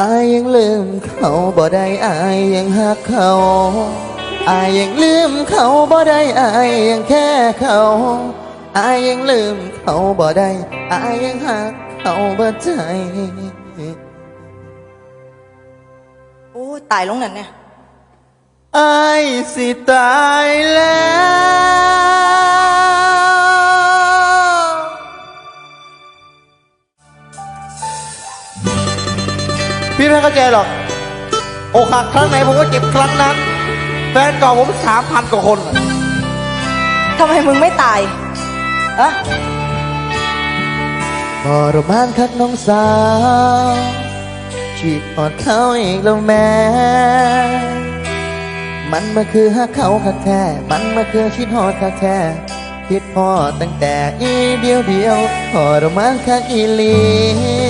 อายยังลืมเขาบ่ได้อายยังหักเขาอายยังลืมเขาบ่ได้อายยังแค่เขาอายยังลืมเขาบ่ได้อายยังหักเขาบ่ใจโอ้ตายลงนั่นเนี่ยอายสิตายแล้ว พี่ไม่เข้าใจหรอกอกหักครั้งไหนผมก็เจ็บครั้งนั้น แฟนเก่าผมสามพันกว่าคนทำไมมึงไม่ตายอะบอรมานคักน้องสาวจีบอดเขาอีกแล้วแม่มันมาคือฮักเขาคักแท้มันมาคือคิดฮอดคักแท้คิดพอตั้งแต่อีเดียวเดียวพอรมานคักอีหลีหา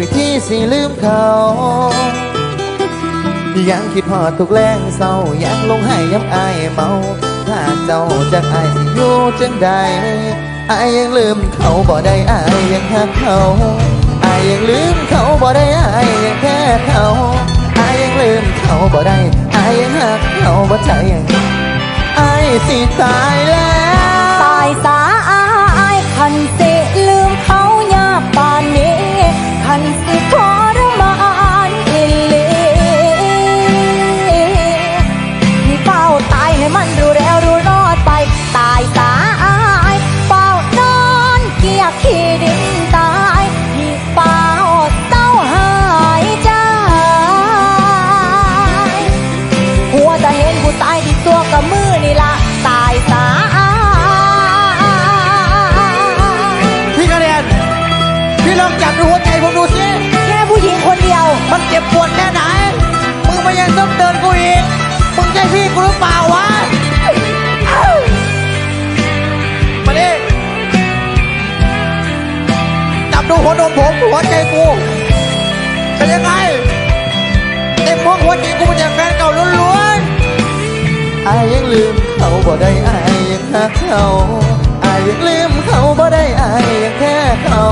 วิธีสิลืมเขา ยังคิดฮอดทุกแรงเศร้ายังลงให้ย้ำอายเมาถ้าเจ้าจากอายสิอยู่จังใดอายยังลืมเขาบ่ได้อายยังหักเขาอายยังลืมเขาบ่ได้อายยังแค่เขาอายยังลืมเขาบ่ได้อายยังหักเขาบ่ใจอายสิตายแล้ว ผู้ตายที่ตัวกับมือนี่ละตายสาพี่กระเด็นพี่ลองจับดูหัวใจผมดูสิแค่ผู้หญิงคนเดียว มันเจ็บปวดแค่ไหน มึงมายังต้องเดินกูอีก มึงใช่พี่กูหรือเปล่าวะมาดิจับดูหัวนมผมหัวใจกูเป็นยังไงเต็มห้องหัวใจกูเป็นอย่างแฟนเก่าล้วน อายยังลืมเขาบ่ได้อายยังหักเขาอายยังลืมเขาบ่ได้อายยังแค่เขา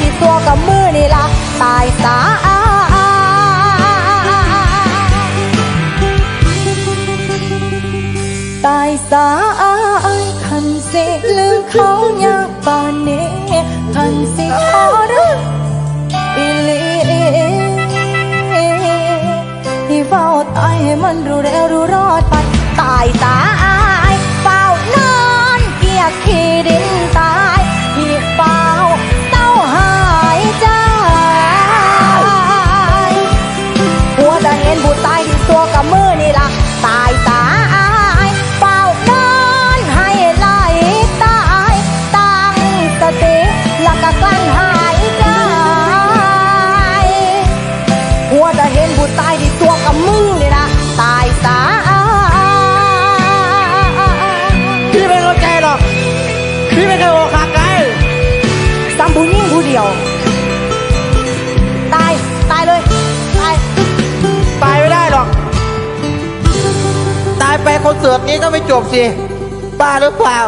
ที่ตัวกับมือนี่ละตายสาตายสาคันสิลืมเขาอยากป่านนี้คันสิขอรักอีลีที่เฝ้าตายให้มันรู้แล้วรู้รอดไปตายสา คอนเสิร์ตนี้ก็ไม่จบสิ บ้าหรือเปล่า